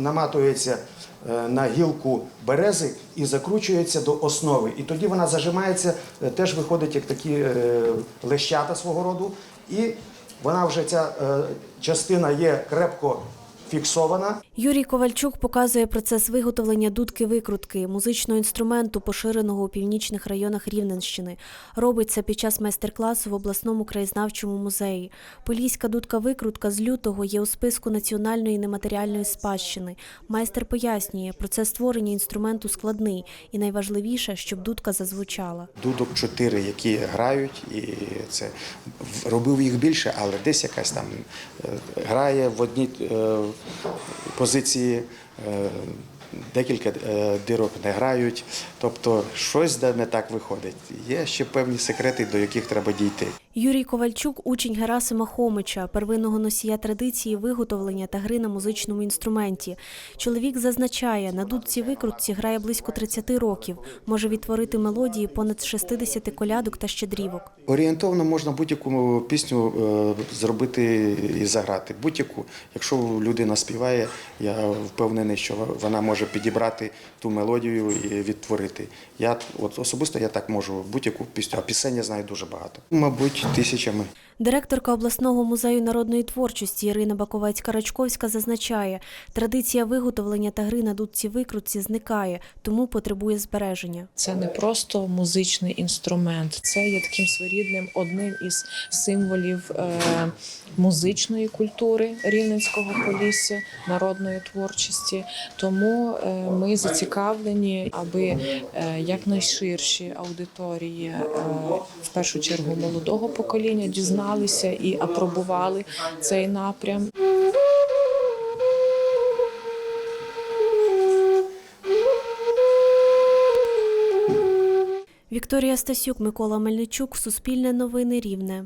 наматується е, на гілку берези і закручується до основи. І тоді вона зажимається, е, теж виходить як такі е, лещата свого роду. І вона вже ця частина є крепко фіксована. Юрій Ковальчук показує процес виготовлення дудки-викрутки, музичного інструменту, поширеного у північних районах Рівненщини. Робить це під час майстер-класу в обласному краєзнавчому музеї. Поліська дудка-викрутка з лютого є у списку національної нематеріальної спадщини. Майстер пояснює, процес створення інструменту складний і найважливіше, щоб дудка зазвучала. Дудок чотири, які грають, і це робив їх більше, але десь якась там е, грає в одній е, позиції. Е, Декілька е, дирок не грають, тобто щось не так виходить. Є ще певні секрети, до яких треба дійти. Юрій Ковальчук учень Герасима Хомича, первинного носія традиції виготовлення та гри на музичному інструменті. Чоловік зазначає, на дудці викрутці грає близько 30 років, може відтворити мелодії понад 60 колядок та щедрівок. Орієнтовно можна будь-яку пісню е, зробити і заграти. Будь-яку, якщо людина співає, я впевнений, що вона може підібрати ту мелодію і відтворити. Я от особисто я так можу будь-яку пісню, а пісень я знаю дуже багато. Мабуть, тисячами. Директорка обласного музею народної творчості Ірина Баковець-Карачковська зазначає, традиція виготовлення та гри на дудці викрутці зникає, тому потребує збереження. Це не просто музичний інструмент, це є таким своєрідним одним із символів е, музичної культури Рівненського полісся, народної творчості. Тому е, ми зацікавлені, аби е, якнайширші аудиторії, е, в першу чергу молодого покоління, дізналися і апробували цей напрям. Вікторія Стасюк, Микола Мельничук, Суспільне новини Рівне.